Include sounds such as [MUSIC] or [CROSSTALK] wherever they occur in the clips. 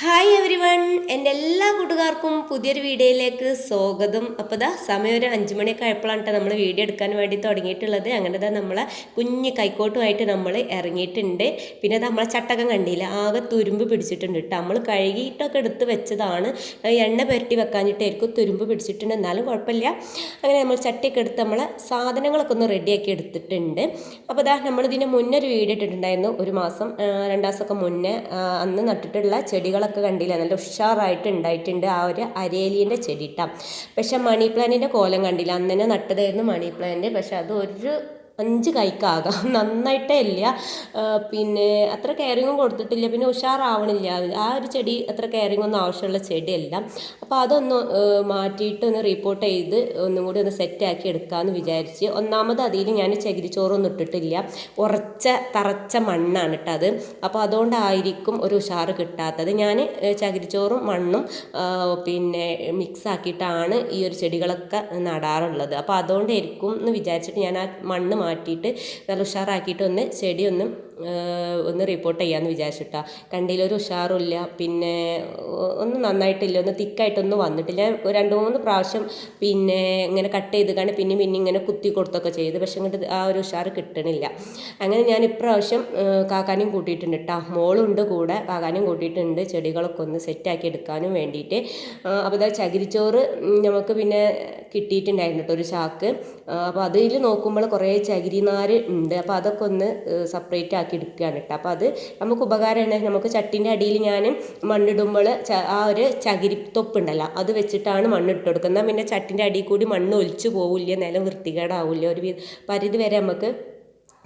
Hi every one എന്റെ എല്ലാ കൂട്ടുകാർക്കും പുതിയൊരു വീഡിയോയിലേക്ക് സ്വാഗതം. അപ്പോൾ ദാ സമയം ഒരു അഞ്ച് മണിയൊക്കെ ആയപ്പോഴാണ് കേട്ടോ നമ്മൾ വീഡിയോ എടുക്കാൻ വേണ്ടി തുടങ്ങിയിട്ടുള്ളത്. അങ്ങനെ ദാ നമ്മളെ കുഞ്ഞ് കൈക്കോട്ടുമായിട്ട് നമ്മൾ ഇറങ്ങിയിട്ടുണ്ട്. പിന്നെ ദാ നമ്മളെ ചട്ടകം കണ്ടില്ല? ആകെ തുരുമ്പ് പിടിച്ചിട്ടുണ്ട് കേട്ടോ നമ്മൾ കഴുകിയിട്ടൊക്കെ എടുത്ത് വെച്ചതാണ്. എണ്ണ പുരട്ടി വെക്കാഞ്ഞിട്ടായിരിക്കും തുരുമ്പ് പിടിച്ചിട്ടുണ്ട്. എന്നാലും കുഴപ്പമില്ല. അങ്ങനെ നമ്മൾ ചട്ടിയൊക്കെ എടുത്ത് നമ്മളെ സാധനങ്ങളൊക്കെ ഒന്ന് റെഡിയാക്കി എടുത്തിട്ടുണ്ട്. അപ്പോൾ ദാ നമ്മളിതിന് മുന്നേ ഒരു വീഡിയോ ഇട്ടിട്ടുണ്ടായിരുന്നു. ഒരു മാസം രണ്ട് മാസമൊക്കെ മുന്നേ അന്ന് നട്ടിട്ടുള്ള ചെടികളൊക്കെ കണ്ടില്ല? നല്ല ഉഷാറായിട്ട് ഉണ്ടായിട്ടുണ്ട് ആ ഒരു അരേലിന്റെ ചെടി പക്ഷേ മണി പ്ലാന്റിന്റെ കോലം കണ്ടില്ല. അന്ന് നട്ടതായിരുന്നു മണി പ്ലാന്റ്. പക്ഷെ അത് ഒരു അഞ്ച് കൈക്കാകാം. [LAUGHS] നന്നായിട്ടേ ഇല്ല. പിന്നെ അത്ര കെയറിങ്ങും കൊടുത്തിട്ടില്ല. പിന്നെ ഉഷാറാവണില്ല. ആ ഒരു ചെടി അത്ര കെയറിങ് ഒന്നും ആവശ്യമുള്ള ചെടിയല്ല. അപ്പോൾ അതൊന്ന് മാറ്റിയിട്ട് ഒന്ന് റിപ്പോർട്ട് ചെയ്ത് ഒന്നും കൂടി ഒന്ന് സെറ്റാക്കി എടുക്കാമെന്ന് വിചാരിച്ച്. ഒന്നാമത് അതിൽ ഞാൻ ചകിരിച്ചോറൊന്നും ഇട്ടിട്ടില്ല. ഉറച്ച തറച്ച മണ്ണാണ് കേട്ടോ അത്. അപ്പോൾ അതുകൊണ്ടായിരിക്കും ഒരു ഉഷാറ് കിട്ടാത്തത്. ഞാൻ ചകിരിച്ചോറും മണ്ണും പിന്നെ മിക്സ് ആക്കിയിട്ടാണ് ഈ ഒരു ചെടികളൊക്കെ നടാറുള്ളത്. അപ്പോൾ അതുകൊണ്ടായിരിക്കും എന്ന് വിചാരിച്ചിട്ട് ഞാൻ ആ മണ്ണ് മാറ്റിയിട്ട് നല്ല ഉഷാറാക്കിയിട്ട് ഒന്ന് ചെടി ഒന്ന് ആ, ഒന്ന് റിപ്പോർട്ട് ചെയ്യാമെന്ന് വിചാരിച്ചിട്ടാ. കണ്ടിയിലൊരു ഉഷാറുമില്ല പിന്നെ ഒന്നും നന്നായിട്ടില്ല. ഒന്ന് തിക്കായിട്ടൊന്നും വന്നിട്ടില്ല. രണ്ട് മൂന്ന് പ്രാവശ്യം പിന്നെ ഇങ്ങനെ കട്ട് ചെയ്ത് കാണി പിന്നെ പിന്നെ ഇങ്ങനെ കുത്തി കൊടുത്തൊക്കെ ചെയ്ത്. പക്ഷെ ഇങ്ങോട്ട് ആ ഒരു ഉഷാർ കിട്ടണില്ല. അങ്ങനെ ഞാൻ ഇപ്രാവശ്യം കാക്കാനും കൂട്ടിയിട്ടുണ്ട് കേട്ടോ മോളുണ്ട് കൂടെ. കാക്കാനും കൂട്ടിയിട്ടുണ്ട്. ചെടികളൊക്കെ ഒന്ന് സെറ്റാക്കി എടുക്കാനും വേണ്ടിയിട്ട് അപ്പോൾ ഇതാ ചകിരിച്ചോറ് നമുക്ക് പിന്നെ കിട്ടിയിട്ടുണ്ടായിരുന്നു കേട്ടോ ഒരു ചാക്ക്. അപ്പോൾ അതിൽ നോക്കുമ്പോൾ കുറേ ചകിരിനാര് ഉണ്ട് അപ്പോൾ അതൊക്കെ ഒന്ന് സെപ്പറേറ്റ് ആക്കി എടുക്കുകയാണ് കേട്ടോ. അപ്പോൾ അത് നമുക്ക് ഉപകാരമാണ്. നമുക്ക് ചട്ടിന്റെ അടിയിൽ ഞാൻ മണ്ണിടുമ്പോൾ ആ ഒരു ചകിരി തൊപ്പുണ്ടല്ലോ അത് വെച്ചിട്ടാണ് മണ്ണിട്ട് കൊടുക്കുന്നത്. പിന്നെ ചട്ടിന്റെ അടിയിൽ കൂടി മണ്ണ് ഒലിച്ചു പോവില്ല നിലം വൃത്തികേടാവില്ല ഒരു പരിധി വരെ നമുക്ക്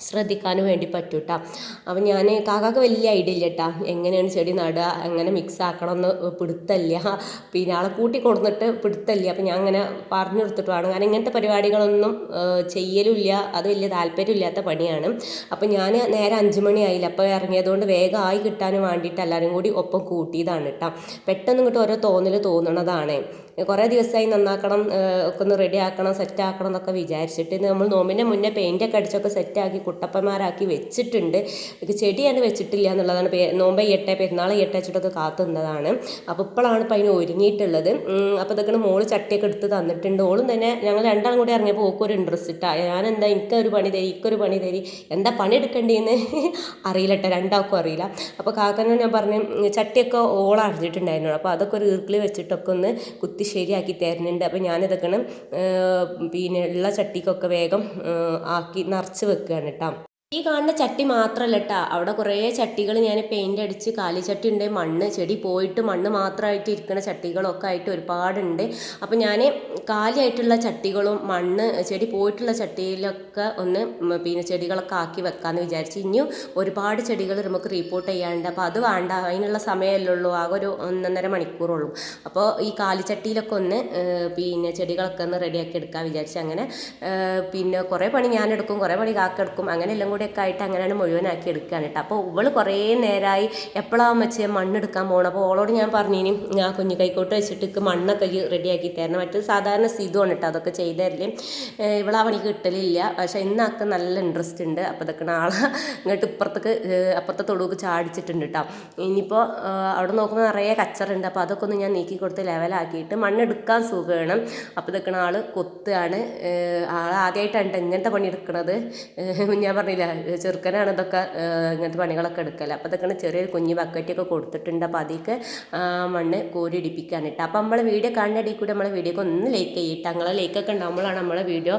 ശ്രദ്ധിക്കാനും വേണ്ടി പറ്റും കേട്ടോ അപ്പം ഞാൻ കാക്കാക്ക് വലിയ ഐഡിയ ഇല്ല കേട്ടോ എങ്ങനെയാണ് ചെടി നടുക എങ്ങനെ മിക്സ് ആക്കണം എന്ന് പിടുത്തല്ല. പിന്നെ ആളെ കൂട്ടി കൊടുത്തിട്ട് പിടുത്തല്ല. അപ്പം ഞാൻ അങ്ങനെ പറഞ്ഞു കൊടുത്തിട്ടുമാണ്. കാരണം ഇങ്ങനത്തെ പരിപാടികളൊന്നും ചെയ്യലില്ല അത് വലിയ താല്പര്യമില്ലാത്ത പണിയാണ്. അപ്പം ഞാൻ നേരെ അഞ്ച് മണിയായില്ല. അപ്പോൾ ഇറങ്ങിയതുകൊണ്ട് വേഗം ആയി കിട്ടാൻ വേണ്ടിയിട്ട് എല്ലാവരും കൂടി ഒപ്പം കൂട്ടിയതാണ് കേട്ടോ പെട്ടെന്ന് ഇങ്ങോട്ട് ഓരോ തോന്നൽ തോന്നണതാണ്. കുറേ ദിവസമായി നന്നാക്കണം ഒക്കെ ഒന്ന് റെഡി ആക്കണം സെറ്റ് ആക്കണം എന്നൊക്കെ വിചാരിച്ചിട്ട് നമ്മൾ നോമ്പിന്റെ മുന്നേ പെയിന്റൊക്കെ അടിച്ചൊക്കെ സെറ്റാക്കി കുട്ടപ്പന്മാരാക്കി വെച്ചിട്ടുണ്ട്. ഇത് ചെടിയാണ് വെച്ചിട്ടില്ല എന്നുള്ളതാണ് നോമ്പ് എട്ടെ പെരുന്നാൾ എട്ടച്ചിട്ടൊക്കെ കാത്തു നിന്നതാണ്. അപ്പോൾ ഇപ്പോഴാണ് ഇപ്പം അതിന് ഒരുങ്ങിയിട്ടുള്ളത്. അപ്പോൾ ഇതൊക്കെ മോൾ ചട്ടിയൊക്കെ എടുത്ത് തന്നിട്ടുണ്ട്. ഓളും തന്നെ ഞങ്ങൾ രണ്ടാളും കൂടി ഇറങ്ങിയപ്പോൾ ഓക്കൊരു ഇൻട്രസ്റ്റ് ഇട്ടാ. ഞാൻ എന്താ എനിക്കൊരു പണി തരി ഇക്കൊരു പണി തരി എന്താ പണി എടുക്കേണ്ടതെന്ന് [LAUGHS] അറിയില്ല കേട്ടോ രണ്ടാൾക്കും അറിയില്ല. അപ്പോൾ കാക്കനോട് ഞാൻ പറഞ്ഞു ചട്ടിയൊക്കെ ഓൾ അറിഞ്ഞിട്ടുണ്ടായിരുന്നു അപ്പോൾ അതൊക്കെ ഒരു ഈർക്കിൽ വെച്ചിട്ടൊക്കെ ഒന്ന് കുത്തി ശരിയാക്കി തരുന്നുണ്ട്. അപ്പോൾ ഞാനിതൊക്കെ പിന്നെ ഉള്ള ചട്ടിക്കൊക്കെ വേഗം ആക്കി നിറച്ച് വെക്കുകയാണ് കേട്ടോ ഈ കാണുന്ന ചട്ടി മാത്രമല്ല കേട്ടോ അവിടെ കുറേ ചട്ടികൾ ഞാൻ പെയിന്റ് അടിച്ച് കാലിച്ചട്ടി ഉണ്ട് മണ്ണ് ചെടി പോയിട്ട് മണ്ണ് മാത്രമായിട്ട് ഇരിക്കുന്ന ചട്ടികളൊക്കെ ആയിട്ട് ഒരുപാടുണ്ട്. അപ്പോൾ ഞാൻ കാലിയായിട്ടുള്ള ചട്ടികളും മണ്ണ് ചെടി പോയിട്ടുള്ള ചട്ടിയിലൊക്കെ ഒന്ന് പിന്നെ ചെടികളൊക്കെ ആക്കി വെക്കാമെന്ന് വിചാരിച്ച് ഇനിയും ഒരുപാട് ചെടികൾ നമുക്ക് റീപ്പോർട്ട് ചെയ്യാനുണ്ട്. അപ്പോൾ അത് വേണ്ട അതിനുള്ള സമയമല്ലേ ആകെ ഒരു ഒന്നൊന്നര മണിക്കൂറുള്ളൂ. അപ്പോൾ ഈ കാലിച്ചട്ടിയിലൊക്കെ ഒന്ന് പിന്നെ ചെടികളൊക്കെ ഒന്ന് റെഡിയാക്കി എടുക്കാൻ വിചാരിച്ച് അങ്ങനെ പിന്നെ കുറേ പണി ഞാൻ എടുക്കും കുറേ പണി കാക്കെടുക്കും അങ്ങനെ എല്ലാം കൂടിയൊക്കെ ആയിട്ട് അങ്ങനെയാണ് മുഴുവനാക്കി എടുക്കുകയാണ് കേട്ടോ. അപ്പോൾ ഇവൾ കുറേ നേരമായി എപ്പോഴാണ് വെച്ച് മണ്ണെടുക്കാൻ പോകണം അപ്പോൾ ഓളോട് ഞാൻ പറഞ്ഞിനി ഞാൻ കുഞ്ഞു കൈക്കോട്ട് വെച്ചിട്ട് മണ്ണൊക്കെ റെഡിയാക്കി തരണം. മറ്റൊരു സാധാരണ സിതുവാണ് കേട്ടോ അതൊക്കെ ചെയ്തതല്ലേ ഇവളാ ആ പണിക്ക് കിട്ടലില്ല. പക്ഷെ ഇന്നൊക്കെ നല്ല ഇൻട്രസ്റ്റ് ഉണ്ട്. അപ്പോൾ ഇതൊക്കെ നാളെ ഇങ്ങോട്ട് ഇപ്പുറത്തേക്ക് അപ്പുറത്തെ തൊടുവൊക്കെ ചാടിച്ചിട്ടുണ്ട് കേട്ടോ. ഇനിയിപ്പോൾ അവിടെ നോക്കുമ്പോൾ നിറയെ കച്ചറുണ്ട്. അപ്പോൾ അതൊക്കെ ഒന്ന് ഞാൻ നീക്കി കൊടുത്ത് ലെവലാക്കിയിട്ട് മണ്ണെടുക്കാൻ സുഖമാണ് അപ്പോൾ ഇതൊക്കെ ആൾ കൊത്തുകയാണ് ആൾ ആദ്യമായിട്ടാണ് ഇങ്ങനത്തെ പണി എടുക്കണത്. ഞാൻ പറഞ്ഞില്ല ചെറുക്കനാണ് ഇതൊക്കെ ഇങ്ങനത്തെ പണികളൊക്കെ എടുക്കൽ അപ്പോൾ ഇതൊക്കെ ചെറിയൊരു കുഞ്ഞ് ബക്കറ്റൊക്കെ കൊടുത്തിട്ടുണ്ട്. അപ്പോൾ അതിലേക്ക് മണ്ണ് കോരി ഇടിപ്പിക്കാൻ അപ്പോൾ നമ്മൾ വീഡിയോ കാണുന്നതിൽ കൂടി നമ്മളെ വീഡിയോക്ക് ഒന്ന് ലൈക്ക് ചെയ്യട്ടെ അങ്ങനെ ലൈക്കൊക്കെ ഉണ്ടാകുമ്പോഴാണ് നമ്മളെ വീഡിയോ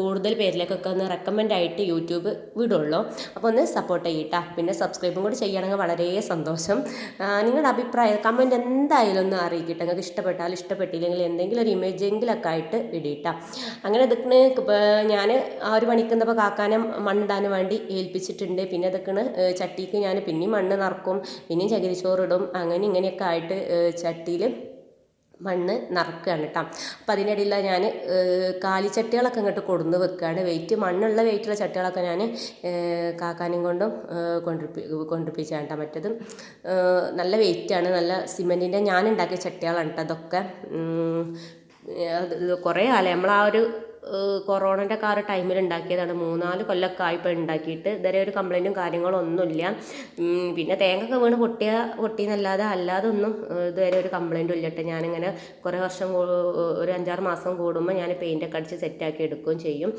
കൂടുതൽ പേരിലേക്കൊക്കെ ഒന്ന് റെക്കമെൻഡ് ആയിട്ട് യൂട്യൂബ് വിടുള്ളൂ. അപ്പോൾ ഒന്ന് സപ്പോർട്ട് ചെയ്യട്ടെ പിന്നെ സബ്സ്ക്രൈബും കൂടി ചെയ്യുകയാണെങ്കിൽ വളരെ സന്തോഷം. നിങ്ങളുടെ അഭിപ്രായം കമന്റ് എന്തായാലും ഒന്ന് അറിയിക്കട്ടെ നിങ്ങൾക്ക് ഇഷ്ടപ്പെട്ടാൽ ഇഷ്ടപ്പെട്ടില്ലെങ്കിൽ എന്തെങ്കിലും ഒരു ഇമേജെങ്കിലൊക്കെ ആയിട്ട് ഇടിയിട്ടാ അങ്ങനെ ഇതൊക്കെ ഞാൻ ആ ഒരു പണിക്കുന്നപ്പോൾ കാക്കാനും മണ്ണിടാൻ വേണ്ടി ഏൽപ്പിച്ചിട്ടുണ്ട്. പിന്നെ അതൊക്കെയാണ് ചട്ടിക്ക് ഞാൻ പിന്നെയും മണ്ണ് നിറക്കും പിന്നെയും ചകിരിച്ചോറിടും അങ്ങനെ ഇങ്ങനെയൊക്കെ ആയിട്ട് ചട്ടിയിൽ മണ്ണ് നിറക്കുകയാണ് കേട്ടോ. അപ്പോൾ അതിനിടയിൽ ഞാൻ കാലിച്ചട്ടികളൊക്കെ ഇങ്ങോട്ട് കൊടുന്ന് വെക്കുകയാണ് വെയിറ്റ് മണ്ണുള്ള വെയിറ്റുള്ള ചട്ടികളൊക്കെ ഞാൻ കാക്കാനും കൊണ്ടും കൊണ്ടിപ്പി കൊണ്ടിപ്പിച്ചാണ് കേട്ടോ മറ്റത്. നല്ല വെയിറ്റാണ് നല്ല സിമെന്റിന്റെ ഞാൻ ഉണ്ടാക്കിയ ചട്ടികളാണ് കേട്ടോ അതൊക്കെ അത് കുറേ കാലം നമ്മൾ ആ ഒരു കൊറോണന്റെ ആ ഒരു ടൈമിൽ ഉണ്ടാക്കിയതാണ് മൂന്നാൽ കൊല്ലമൊക്കെ ആയിപ്പോൾ ഉണ്ടാക്കിയിട്ട് ഇതുവരെ ഒരു കംപ്ലൈന്റും കാര്യങ്ങളും ഒന്നുമില്ല. പിന്നെ തേങ്ങ ഒക്കെ വീണ് പൊട്ടിയ പൊട്ടിയെന്നല്ലാതെ അല്ലാതെ ഒന്നും ഇതുവരെ ഒരു കംപ്ലൈന്റും ഇല്ല കേട്ടോ. ഞാനിങ്ങനെ കുറേ വർഷം ഒരു അഞ്ചാറ് മാസം കൂടുമ്പോൾ ഞാൻ പെയിന്റൊക്കെ അടിച്ച് സെറ്റാക്കി എടുക്കുകയും ചെയ്യും.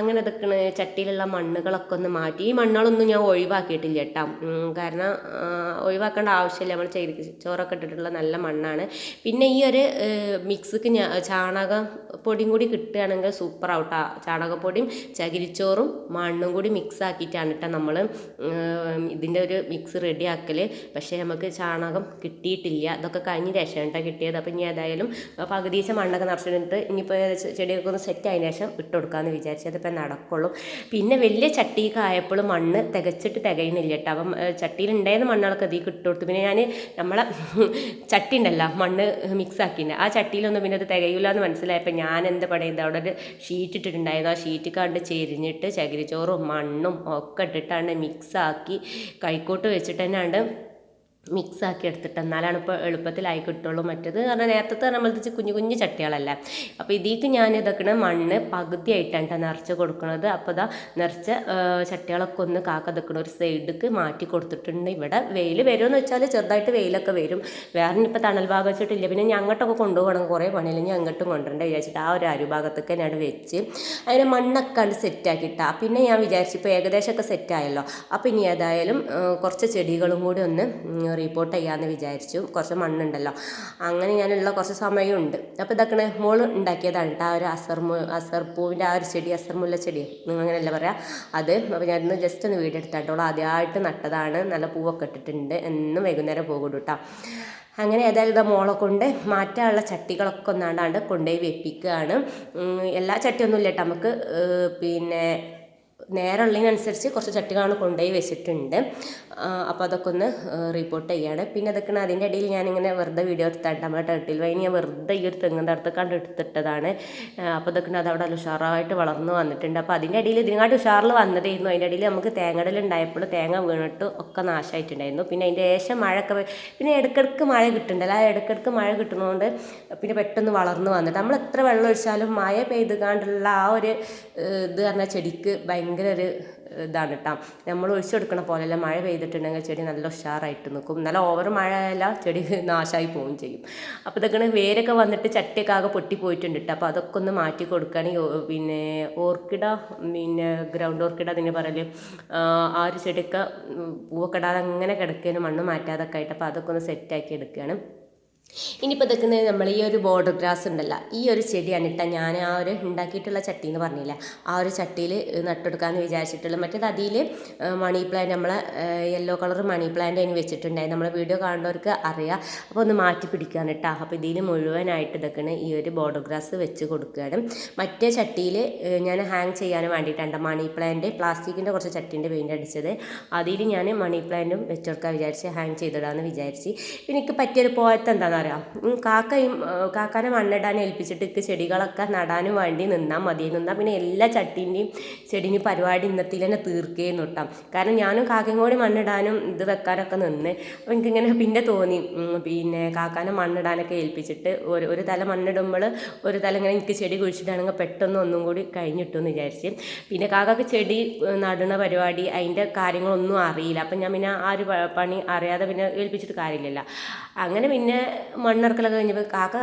അങ്ങനെ ഇതൊക്കെയാണ് ചട്ടിയിലുള്ള മണ്ണുകളൊക്കെ ഒന്ന് മാറ്റി. ഈ മണ്ണുകളൊന്നും ഞാൻ ഒഴിവാക്കിയിട്ടില്ല കേട്ടോ. കാരണം ഒഴിവാക്കേണ്ട ആവശ്യമില്ല. നമ്മൾ ചോറൊക്കെ ഇട്ടിട്ടുള്ള നല്ല മണ്ണാണ്. പിന്നെ ഈ ഒരു മിക്സിക്ക് ഞാൻ ചാണകം പൊടിയും കൂടി കിട്ടുകയാണെങ്കിൽ സൂപ്പർ ആവട്ടാ. ചാണകപ്പൊടിയും ചകിരിച്ചോറും മണ്ണും കൂടി മിക്സ് ആക്കിയിട്ടാണ് കേട്ടോ നമ്മൾ ഇതിന്റെ ഒരു മിക്സ് റെഡി ആക്കൽ പക്ഷേ നമുക്ക് ചാണകം കിട്ടിയിട്ടില്ല. ഇതൊക്കെ കഴിഞ്ഞ ശേഷം കേട്ടോ കിട്ടിയത്. അപ്പം ഇനി ഏതായാലും പകുതിച്ച മണ്ണൊക്കെ നിറച്ചിട്ട് ഇനിയിപ്പോൾ ചെടിയൊക്കെ ഒന്ന് സെറ്റ് ആയതിനു ശേഷം ഇട്ട് കൊടുക്കാമെന്ന് വിചാരിച്ചു അതിപ്പോൾ നടക്കുള്ളൂ. പിന്നെ വലിയ ചട്ടിയൊക്കെ ആയപ്പോൾ മണ്ണ് തികച്ചിട്ട് തികയുന്നില്ല കേട്ടോ അപ്പം ചട്ടിയിൽ ഉണ്ടായിരുന്ന മണ്ണുകളൊക്കെ ഇതിൽ ഇട്ട് കൊടുത്തു പിന്നെ ഞാൻ നമ്മളെ ചട്ടി ഉണ്ടല്ലോ മണ്ണ് മിക്സ് ആക്കിയിട്ടുണ്ട് ആ ചട്ടിയിലൊന്നും പിന്നെ അത് തികയില്ല എന്ന് മനസ്സിലായപ്പോൾ ഞാൻ എന്താ പറയുന്നത് അവിടെ ഒരു ഷീറ്റ് ഇട്ടിട്ടുണ്ടായിരുന്നു ആ ഷീറ്റ് കണ്ട് ചെരിഞ്ഞിട്ട് ചകിരിച്ചോറും മണ്ണും ഒക്കെ ഇട്ടിട്ടാണ് മിക്സാക്കി കൈക്കോട്ട് വെച്ചിട്ട് തന്നെയാണ് മിക്സ് ആക്കി എടുത്തിട്ട് എന്നാലാണ് ഇപ്പോൾ എളുപ്പത്തിലായി കിട്ടുള്ളൂ. മറ്റേത് കാരണം നേരത്തെ നമ്മളത് കുഞ്ഞു കുഞ്ഞു ചട്ടികളല്ല. അപ്പോൾ ഇതിലേക്ക് ഞാൻ ഇതൊക്കെ മണ്ണ് പകുതിയായിട്ടാണ് കേട്ടോ നിറച്ച് കൊടുക്കുന്നത് അപ്പോൾ ഇതാ നിറച്ച ചട്ടികളൊക്കെ ഒന്ന് കാക്ക നിൽക്കണ ഒരു സൈഡിലേക്ക് മാറ്റി കൊടുത്തിട്ടുണ്ട്. ഇവിടെ വെയിൽ വരുമെന്ന് വെച്ചാൽ ചെറുതായിട്ട് വെയിലൊക്കെ വരും. വേറെ ഇപ്പോൾ തണൽ ഭാഗം വെച്ചിട്ടില്ല. പിന്നെ ഞാൻ അങ്ങോട്ടൊക്കെ കൊണ്ടുപോകണം. കുറേ പണി ഞാൻ അങ്ങോട്ടും കൊണ്ടുവരണ്ട വിചാരിച്ചിട്ട് ആ ഒരു അരുഭാഗത്തൊക്കെ ഞാൻ വെച്ച് അതിനെ മണ്ണൊക്കെ കണ്ട് സെറ്റാക്കിയിട്ടാ പിന്നെ ഞാൻ വിചാരിച്ചു ഇപ്പോൾ ഏകദേശമൊക്കെ സെറ്റായല്ലോ അപ്പോൾ ഇനി ഏതായാലും കുറച്ച് ചെടികളും കൂടി ഒന്ന് റിപ്പോർട്ട് ചെയ്യാമെന്ന് വിചാരിച്ചു. കുറച്ച് മണ്ണുണ്ടല്ലോ. അങ്ങനെ ഞാനുള്ള കുറച്ച് സമയമുണ്ട്. അപ്പോൾ ഇതൊക്കെ മോൾ ഉണ്ടാക്കിയതാണ് കേട്ടോ ആ ഒരു അസർമു അസർപ്പൂവിന്റെ ആ ഒരു ചെടി അസർമുല്ല ചെടി. അങ്ങനെയല്ല പറയാം? അത് അപ്പോൾ ഞാനൊന്ന് ജസ്റ്റ് ഒന്ന് വീഡിയോ എടുത്താട്ടോളൂ ആദ്യമായിട്ട് നട്ടതാണ്. നല്ല പൂവൊക്കെ ഇട്ടിട്ടുണ്ട്. എന്നും വൈകുന്നേരം പോകുള്ളൂ കേട്ടോ അങ്ങനെ ഏതായാലും ഇതാ മോളെ കൊണ്ട് മാറ്റാനുള്ള ചട്ടികളൊക്കെ ഒന്നാണ്ടാണ്ട് കൊണ്ടുപോയി വെപ്പിക്കുകയാണ് എല്ലാ ചട്ടിയൊന്നും ഇല്ല നമുക്ക് പിന്നെ നേരമുള്ളതിനനുസരിച്ച് കുറച്ച് ചട്ടികളാണ് കൊണ്ടുപോയി വെച്ചിട്ടുണ്ട്. അപ്പോൾ അതൊക്കെ ഒന്ന് റിപ്പോർട്ട് ചെയ്യാണ്. പിന്നെ അതൊക്കെ അതിന്റെ ഇടയിൽ ഞാനിങ്ങനെ വെറുതെ വീഡിയോ എടുത്താണ് നമ്മുടെ ടർട്ടിൽ വൈൻ ഞാൻ വെറുതെ ഈ ഒരു തെങ്ങിന്റെ അടുത്ത് കണ്ട് എടുത്തിട്ടതാണ്. അപ്പോൾ അതൊക്കെ അത് അവിടെ ഉഷാറായിട്ട് വളർന്നു വന്നിട്ടുണ്ട്. അപ്പോൾ അതിന്റെ ഇടയിൽ ഇതിനെക്കാട്ടി ഉഷാറിൽ വന്നതായിരുന്നു അതിന്റെ ഇടയിൽ നമുക്ക് തേങ്ങടലുണ്ടായപ്പോൾ തേങ്ങ വീണിട്ട് ഒക്കെ നാശമായിട്ടുണ്ടായിരുന്നു. പിന്നെ അതിന്റെ ശേഷം മഴയൊക്കെ വ- പിന്നെ ഇടയ്ക്കിടയ്ക്ക് മഴ കിട്ടുന്നുണ്ടല്ലോ ആ ഇടയ്ക്കിടയ്ക്ക് മഴ കിട്ടുന്നതുകൊണ്ട് പിന്നെ പെട്ടെന്ന് വളർന്നു വന്നിട്ട്. നമ്മൾ എത്ര വെള്ളം ഒഴിച്ചാലും മഴ പെയ്തുകാണ്ടുള്ള ആ ഒരു ഇത് പറഞ്ഞാൽ ചെടിക്ക് ഭയങ്കര ഒരു ഇതാണ് കേട്ടോ നമ്മൾ ഒഴിച്ചു കൊടുക്കണ പോലെയല്ല മഴ പെയ്തിട്ടുണ്ടെങ്കിൽ ചെടി നല്ല ഉഷാറായിട്ട് നിൽക്കും നല്ല ഓവർ മഴ ആയാലും ചെടി നാശമായി പോവുകയും ചെയ്യും. അപ്പോൾ ഇതൊക്കെ വേരൊക്കെ വന്നിട്ട് ചട്ടിയൊക്കെ ആകെ പൊട്ടി പോയിട്ടുണ്ട് കേട്ടോ അപ്പോൾ അതൊക്കെ ഒന്ന് മാറ്റി കൊടുക്കുകയാണെങ്കിൽ പിന്നെ ഓർക്കിഡ പിന്നെ ഗ്രൗണ്ട് ഓർക്കിഡ അതിന് പറയൽ ആ ഒരു ചെടിയൊക്കെ പൂവൊക്കെ ഇടാതെ അങ്ങനെ കിടക്കുകയാണ് മണ്ണ് മാറ്റാതൊക്കെ ആയിട്ട് അപ്പോൾ അതൊക്കെ ഒന്ന് സെറ്റാക്കി എടുക്കുകയാണ്. ഇനിയിപ്പോൾ ഇതൊക്കെ നമ്മൾ ഈ ഒരു ബോർഡർ ഗ്രാസ് ഉണ്ടല്ലോ ഈ ഒരു ചെടിയാണ് ഇട്ടാൽ ഞാൻ ആ ഒരു ഉണ്ടാക്കിയിട്ടുള്ള ചട്ടി എന്ന് പറഞ്ഞില്ല. ആ ഒരു ചട്ടിയിൽ നട്ടെടുക്കാമെന്ന് വിചാരിച്ചിട്ടുള്ള മറ്റേത് അതിൽ മണി പ്ലാന്റ് നമ്മളെ യെല്ലോ കളർ മണി പ്ലാന്റ് അതിന് വെച്ചിട്ടുണ്ടായി. നമ്മളെ വീഡിയോ കാണുന്നവർക്ക് അറിയാം. അപ്പോൾ ഒന്ന് മാറ്റി പിടിക്കുകയാണ് കേട്ടോ അപ്പോൾ ഇതിൽ മുഴുവനായിട്ട് ഇതൊക്കെയാണ് ഈ ഒരു ബോർഡർ ഗ്രാസ് വെച്ച് കൊടുക്കുകയാണ് മറ്റേ ചട്ടിയിൽ ഞാൻ ഹാങ് ചെയ്യാൻ വേണ്ടിയിട്ടുണ്ട് മണി പ്ലാന്റ് പ്ലാസ്റ്റിക്കിന്റെ കുറച്ച് ചട്ടീന്റെ പെയിന്റ് അടിച്ചത്. അതിൽ ഞാൻ മണി പ്ലാന്റും വെച്ചെടുക്കാൻ വിചാരിച്ച് ഹാങ് ചെയ്തിടാമെന്ന് വിചാരിച്ച്. എനിക്ക് പറ്റിയൊരു പോയത്ത് എന്താണെന്ന് ഉം, കാക്കയും കാക്കാനെ മണ്ണിടാൻ ഏൽപ്പിച്ചിട്ട് ഇക്ക് ചെടികളൊക്കെ നടാനും വേണ്ടി നിന്നാൽ മതി. നിന്നാൽ പിന്നെ എല്ലാ ചട്ടീന്റെയും ചെടീന്റെ പരിപാടി ഇന്നത്തിൽ തന്നെ തീർക്കുകയും കിട്ടാം കാരണം ഞാനും കാക്കയും കൂടി മണ്ണിടാനും ഇത് വെക്കാനൊക്കെ നിന്ന്. അപ്പോൾ എനിക്കിങ്ങനെ പിന്നെ തോന്നി. പിന്നെ കാക്കാനെ മണ്ണിടാനൊക്കെ ഏൽപ്പിച്ചിട്ട് ഒരു ഒരു തല മണ്ണിടുമ്പോൾ ഒരു തല ഇങ്ങനെ എനിക്ക് ചെടി കുഴിച്ചിട്ടാണെങ്കിൽ പെട്ടെന്ന് ഒന്നും കൂടി കഴിഞ്ഞിട്ടെന്ന് വിചാരിച്ച്. പിന്നെ കാക്കക്ക് ചെടി നടുന്ന പരിപാടി അതിന്റെ കാര്യങ്ങളൊന്നും അറിയില്ല. അപ്പം ഞാൻ പിന്നെ ആ ഒരു പണി അറിയാതെ പിന്നെ ഏൽപ്പിച്ചിട്ട് കാര്യമില്ലല്ലോ. അങ്ങനെ പിന്നെ മണ്ണിറക്കലൊക്കെ കഴിഞ്ഞപ്പോൾ കാക്ക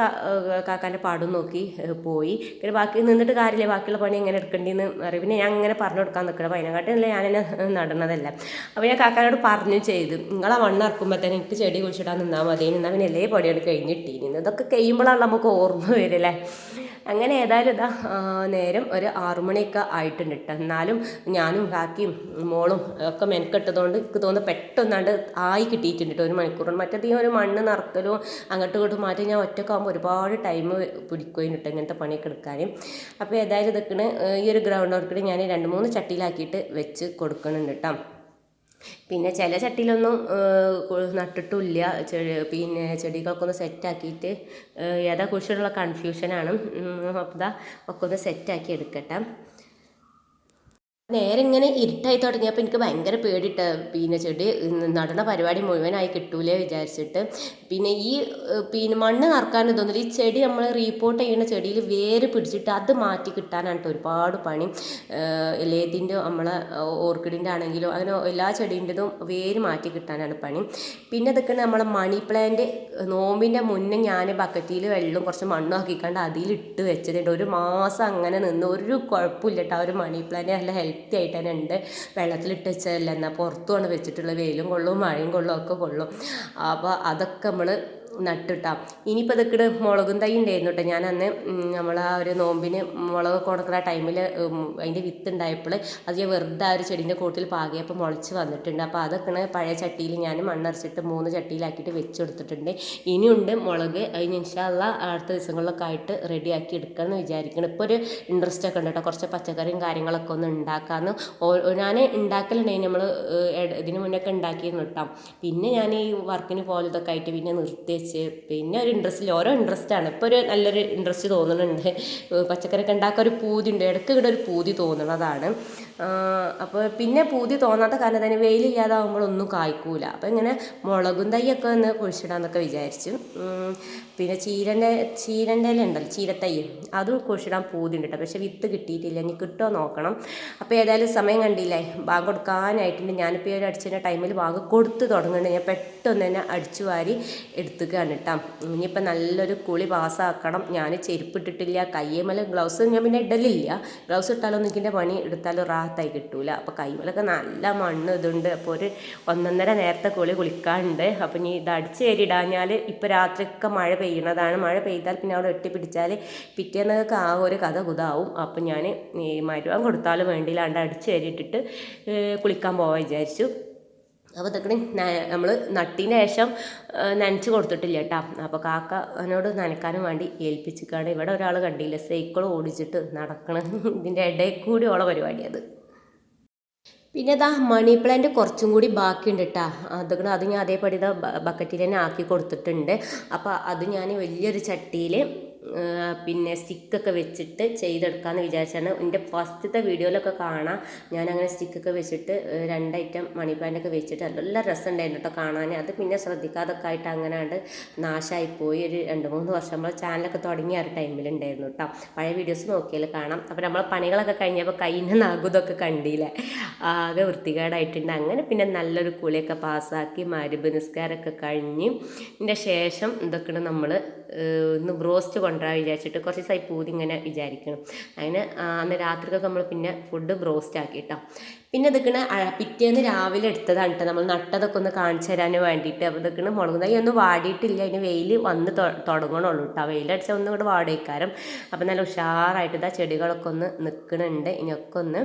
കാക്കാന്റെ പാടും നോക്കി പോയി. പിന്നെ ബാക്കി നിന്നിട്ട് കാര്യമില്ല. ബാക്കിയുള്ള പണി എങ്ങനെ എടുക്കേണ്ടിയെന്ന് അറിയാം. പിന്നെ ഞാൻ അങ്ങനെ പറഞ്ഞു കൊടുക്കാൻ നിൽക്കണം അതിനെക്കാട്ടില്ല ഞാൻ തന്നെ നടണതല്ല അപ്പോൾ ഞാൻ കാക്കാനോട് പറഞ്ഞു ചെയ്തു. നിങ്ങളെ മണ്ണിറക്കുമ്പോൾ തന്നെ എനിക്ക് ചെടി കുഴിച്ചിടാൻ നിന്നാൽ മതി. നിന്നാൽ പിന്നെ എല്ലാ പണിയാണ് കഴിഞ്ഞിട്ടീനി. ഇതൊക്കെ കഴിയുമ്പോഴാണ് നമുക്ക് ഓർമ്മ വരില്ലേ അങ്ങനെ ഏതായാലും ഇതാ നേരം ഒരു ആറുമണിയൊക്കെ ആയിട്ടുണ്ട് കേട്ടോ എന്നാലും ഞാനും കാക്കിയും മോളും ഒക്കെ മെനക്കെട്ടതുകൊണ്ട് എനിക്ക് തോന്നുന്നു പെട്ടെന്നാണ്ട് ആയി കിട്ടിയിട്ടുണ്ട് കേട്ടോ ഒരു മണിക്കൂർ മറ്റേത് ഒരു മണ്ണ് നിറക്കലും അങ്ങോട്ടും ഇങ്ങോട്ടും മാറ്റി ഞാൻ ഒറ്റക്കാകുമ്പോൾ ഒരുപാട് ടൈം പിടിക്കുകയും കേട്ടോ ഇങ്ങനത്തെ പണിയൊക്കെ എടുക്കാനും. അപ്പോൾ ഏതായാലും ഇതൊക്കെ ഈ ഒരു ഗ്രൗണ്ട് വർക്കിൽ ഞാൻ രണ്ട് മൂന്ന് ചട്ടിയിലാക്കിയിട്ട് വെച്ച് കൊടുക്കുന്നുണ്ട് കേട്ടോ പിന്നെ ചില ചട്ടിയിലൊന്നും നട്ടിട്ടില്ല. പിന്നെ ചെടികളൊക്കെ ഒന്ന് സെറ്റാക്കിയിട്ട് ഏതാ കുറിച്ചുള്ള കൺഫ്യൂഷനാണ് അപ്പോൾ ദാ ഒക്കെ ഒന്ന് സെറ്റാക്കി എടുക്കട്ടെ. നേരെ ഇങ്ങനെ ഇരുട്ടായി തുടങ്ങിയപ്പോൾ എനിക്ക് ഭയങ്കര പേടിയിട്ട് പിന്നെ ചെടി നടണ പരിപാടി മുഴുവനായി കിട്ടൂലേ വിചാരിച്ചിട്ട്. പിന്നെ ഈ പിന്നെ മണ്ണ് നറക്കാൻ തോന്നില്ല ഈ ചെടി നമ്മൾ റീപ്പോർട്ട് ചെയ്യുന്ന ചെടിയിൽ വേര് പിടിച്ചിട്ട് അത് മാറ്റി കിട്ടാനാണ് ഒരുപാട് പണി. ലേതിന്റെ നമ്മളെ ഓർക്കിഡിന്റെ ആണെങ്കിലും അങ്ങനെ എല്ലാ ചെടീന്റെതും വേര് മാറ്റി കിട്ടാനാണ് പണി. പിന്നെ ഇതൊക്കെ നമ്മളെ മണി പ്ലാന്റ് നോമ്പിന്റെ മുന്നേ ഞാൻ ബക്കറ്റിയിൽ വെള്ളം കുറച്ച് മണ്ണും ആക്കിക്കാണ്ട് അതിലിട്ട് വെച്ചിട്ടുണ്ട്. ഒരു മാസം അങ്ങനെ നിന്ന്. ഒരു കുഴപ്പമില്ല കേട്ടോ ആ ഒരു മണി പ്ലാന്റ് നല്ല ഹെൽത്തി ആയിട്ട് തന്നെ ഉണ്ട്. വെള്ളത്തിലിട്ട് വെച്ചതല്ല എന്നാൽ പുറത്തുമാണ് വെച്ചിട്ടുള്ള വെയിലും കൊള്ളും മഴയും കൊള്ളും ഒക്കെ കൊള്ളും. അപ്പോൾ അതൊക്കെ നമ്മൾ നട്ടിട്ടാ. ഇനിയിപ്പോൾ ഇതൊക്കെ മുളകും തൈ ഉണ്ടായിരുന്നു കേട്ടോ ഞാൻ അന്ന് നമ്മൾ ആ ഒരു നോമ്പിന് മുളക് കൊടുക്കുന്ന ടൈമിൽ അതിന്റെ വിത്ത് ഉണ്ടായപ്പോൾ അത് ഞാൻ വെറുതെ ആ ഒരു ചെടീന്റെ കൂട്ടിൽ പാകിയപ്പോൾ മുളച്ച് വന്നിട്ടുണ്ട്. അപ്പോൾ അതൊക്കെ പഴയ ചട്ടിയിൽ ഞാൻ മണ്ണരച്ചിട്ട് മൂന്ന് ചട്ടിയിലാക്കിയിട്ട് വെച്ച് കൊടുത്തിട്ടുണ്ട് ഇനിയുണ്ട് മുളക്. അതിന് ഇൻഷാല്ല അടുത്ത ദിവസങ്ങളിലൊക്കെ ആയിട്ട് റെഡി റെഡിയാക്കി എടുക്കാമെന്ന് വിചാരിക്കണം. ഇപ്പോൾ ഒരു ഇൻട്രസ്റ്റ് ഒക്കെ ഉണ്ട് കേട്ടോ കുറച്ച് പച്ചക്കറിയും കാര്യങ്ങളൊക്കെ ഒന്ന് ഉണ്ടാക്കാമെന്ന് ഞാൻ ഉണ്ടാക്കലുണ്ടായി നമ്മൾ ഇതിന് മുന്നേ ഒക്കെ ഉണ്ടാക്കിയിരുന്നു കേട്ടോ പിന്നെ ഞാൻ ഈ വർക്കിന് പോലെ ഇതൊക്കെ ആയിട്ട് പിന്നെ നിർത്തി വെച്ച് പിന്നെ ഒരു ഇൻട്രസ്റ്റിൽ ഓരോ ഇൻട്രസ്റ്റ് ആണ്. ഇപ്പോൾ ഒരു നല്ലൊരു ഇൻട്രസ്റ്റ് തോന്നുന്നുണ്ട്. പച്ചക്കറിയൊക്കെ ഉണ്ടാക്കാൻ ഒരു പൂതി ഉണ്ട്. ഇടയ്ക്ക് ഇവിടെ ഒരു പൂതി തോന്നുന്നതാണ് അപ്പോൾ പിന്നെ പൂതി തോന്നാത്ത കാരണം തന്നെ വെയിലില്ലാതാവുമ്പോൾ ഒന്നും കായ്ക്കൂല. അപ്പോൾ ഇങ്ങനെ മുളകും തൈയൊക്കെ ഒന്ന് കുഴിച്ചിടാമെന്നൊക്കെ വിചാരിച്ചു. പിന്നെ ചീരന്റെ ചീരന്റെ ഇല ഉണ്ടല്ലോ ചീരത്തൈ. അതും കുഴിച്ചിടാൻ പൂതി ഉണ്ട് കേട്ടോ പക്ഷെ വിത്ത് കിട്ടിയിട്ടില്ല. ഇനി കിട്ടുമോ നോക്കണം. അപ്പോൾ ഏതായാലും സമയം കണ്ടില്ലേ? ബാങ്ക് കൊടുക്കാനായിട്ടുണ്ട്. ഞാനിപ്പോൾ ഈ ഒരു അടിച്ചതിന്റെ ടൈമിൽ ബാങ്ക് കൊടുത്ത് തുടങ്ങുന്നുണ്ട് ഞാൻ പെട്ടെന്ന് തന്നെ അടിച്ചു വാരി എടുത്തുകയാണ് കേട്ടോ ഇനിയിപ്പോൾ നല്ലൊരു കുളി പാസ്സാക്കണം ഞാൻ ചെരുപ്പിട്ടിട്ടില്ല കയ്യേമല ഗ്ലൗസ് ഞാൻ പിന്നെ ഇടലില്ല. ഗ്ലൗസ് ഇട്ടാലൊന്നും നിൽക്കിന്റെ പണി എടുത്താലും? റാഹത്തായി കിട്ടൂല. അപ്പോൾ കൈമലൊക്കെ നല്ല മണ്ണ് ഇതുണ്ട്. അപ്പോൾ ഒരു ഒന്നൊന്നര നേരത്തെ കുളി കുളിക്കാനുണ്ട് അപ്പോൾ ഇനി ഇത് അടിച്ച് കയറി ഇടാഞ്ഞാൽ ഇപ്പോൾ രാത്രിയൊക്കെ മഴ പെയ്യുന്നതാണ് മഴ പെയ്താൽ പിന്നെ അവിടെ ഒട്ടി പിടിച്ചാൽ പിറ്റേന്നൊക്കെ ആ ഒരു കഥ കുതാവും. അപ്പോൾ ഞാൻ ഈ മരുവാൻ കൊടുത്താലും വേണ്ടിയില്ലാണ്ട് അടിച്ച് കയറിയിട്ടിട്ട് കുളിക്കാൻ പോവാൻ വിചാരിച്ചു. അപ്പോൾ ഇതൊക്കെ നമ്മൾ നട്ടിന് ശേഷം നനച്ച് കൊടുത്തിട്ടില്ല കേട്ടോ. അപ്പോൾ കാക്ക എന്നോട് നനക്കാനും വേണ്ടി ഏൽപ്പിച്ചിക്കാണ്. ഇവിടെ ഒരാൾ കണ്ടില്ല. സൈക്കിൾ ഓടിച്ചിട്ട് നടക്കണം. ഇതിന്റെ ഇടയിൽ കൂടി ഉള്ള പരിപാടി പിന്നെ ഇതാ മണി പ്ലാന്റ് കുറച്ചും കൂടി ബാക്കിയുണ്ട് കേട്ടോ അതുകൊണ്ട് അത് ഞാൻ അതേപടി ബക്കറ്റിൽ തന്നെ ആക്കി കൊടുത്തിട്ടുണ്ട്. അപ്പോൾ അത് ഞാൻ വലിയൊരു ചട്ടിയിൽ പിന്നെ സ്റ്റിക്കൊക്കെ വെച്ചിട്ട് ചെയ്തെടുക്കാമെന്ന് വിചാരിച്ചാണ്. എന്റെ ഫസ്റ്റത്തെ വീഡിയോയിലൊക്കെ കാണാം. ഞാനങ്ങനെ സ്റ്റിക്കൊക്കെ വെച്ചിട്ട് രണ്ട് ഐറ്റം മണി പ്ലാന്റ് ഒക്കെ വെച്ചിട്ട് നല്ല രസമുണ്ടായിരുന്നു കേട്ടോ കാണാൻ അത് പിന്നെ ശ്രദ്ധിക്കാതൊക്കെ ആയിട്ട് അങ്ങനെയാണ്ട് നാശമായിപ്പോയി ഒരു രണ്ട് മൂന്ന് വർഷം നമ്മൾ ചാനലൊക്കെ തുടങ്ങിയ ഒരു ടൈമിലുണ്ടായിരുന്നു കേട്ടോ. പഴയ വീഡിയോസ് നോക്കിയാൽ കാണാം. അപ്പോൾ നമ്മളെ പണികളൊക്കെ കഴിഞ്ഞപ്പോൾ കയ്യിന്റെ നകുതൊക്കെ കണ്ടില്ലേ? ആകെ വൃത്തികേടായിട്ടുണ്ട്. അങ്ങനെ പിന്നെ നല്ലൊരു കുളിയൊക്കെ പാസ്സാക്കി മരുഭ നിസ്കാരമൊക്കെ കഴിഞ്ഞ് ശേഷം ഇതൊക്കെയാണ് നമ്മൾ ഇന്ന് ബ്രോസ്റ്റ് കൊണ്ടുവരാൻ വിചാരിച്ചിട്ട് കുറച്ച് ദിവസമായി പൂതി ഇങ്ങനെ വിചാരിക്കണം അങ്ങനെ അന്ന് രാത്രിക്കൊക്കെ നമ്മൾ പിന്നെ ഫുഡ് ബ്രോസ്റ്റ് ആക്കി കേട്ടോ പിന്നെ ഇതൊക്കെ പിറ്റേന്ന് രാവിലെ എടുത്തതാണ് കേട്ടോ നമ്മൾ നട്ടതൊക്കെ ഒന്ന് കാണിച്ചു തരാൻ വേണ്ടിയിട്ട് അപ്പോൾ ഇതൊക്കെ മുളക് തൈ ഒന്നും വാടിയിട്ടില്ല. അതിന് വെയിൽ വന്ന് തുടങ്ങണുള്ളൂ കേട്ടോ വെയിലടിച്ചാൽ ഒന്നും കൂടെ വാടേക്കാരം അപ്പോൾ നല്ല ഉഷാറായിട്ട് ഇതാ ചെടികളൊക്കെ ഒന്ന് നിൽക്കുന്നുണ്ട് ഇനിയൊക്കെ ഒന്ന്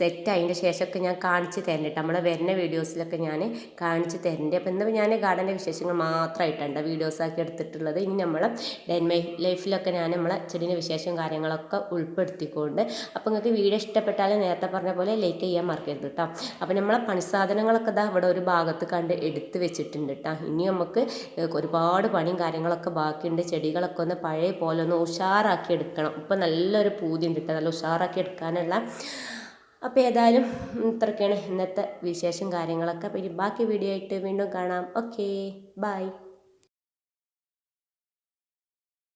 സെറ്റ് അതിന്റെ ശേഷമൊക്കെ ഞാൻ കാണിച്ച് തരണ്ട കേട്ടോ നമ്മളെ വരുന്ന വീഡിയോസിലൊക്കെ ഞാൻ കാണിച്ച് തരണ്ട്. അപ്പോൾ ഇന്ന് ഞാൻ ഗാർഡന്റെ വിശേഷങ്ങൾ മാത്രമായിട്ടുണ്ട് വീഡിയോസ് ആക്കി എടുത്തിട്ടുള്ളത്. ഇനി നമ്മൾ ഡെൻ മൈ ലൈഫിലൊക്കെ ഞാൻ നമ്മളെ ചെടീന്റെ വിശേഷവും കാര്യങ്ങളൊക്കെ ഉൾപ്പെടുത്തിക്കൊണ്ട്. അപ്പോൾ നിങ്ങൾക്ക് വീഡിയോ ഇഷ്ടപ്പെട്ടാൽ നേരത്തെ പറഞ്ഞ പോലെ ലൈക്ക് ചെയ്യാൻ മറക്കരുത് കേട്ടോ അപ്പോൾ നമ്മളെ പണിസാധനങ്ങളൊക്കെ ഇതാ ഇവിടെ ഒരു ഭാഗത്ത് കണ്ട് എടുത്ത് വെച്ചിട്ടുണ്ട് കേട്ടോ ഇനി നമുക്ക് ഒരുപാട് പണിയും കാര്യങ്ങളൊക്കെ ബാക്കിയുണ്ട്. ചെടികളൊക്കെ ഒന്ന് പഴയ പോലെ ഒന്ന് ഉഷാറാക്കി എടുക്കണം. ഇപ്പം നല്ലൊരു പൂതി ഉണ്ട് കേട്ടോ നല്ല ഉഷാറാക്കി എടുക്കാനുള്ള. അപ്പോൾ ഏതായാലും ഇത്രയൊക്കെയാണ് ഇന്നത്തെ വിശേഷം കാര്യങ്ങളൊക്കെ. ഇനി ബാക്കി വീഡിയോ ആയിട്ട് വീണ്ടും കാണാം. Okay bye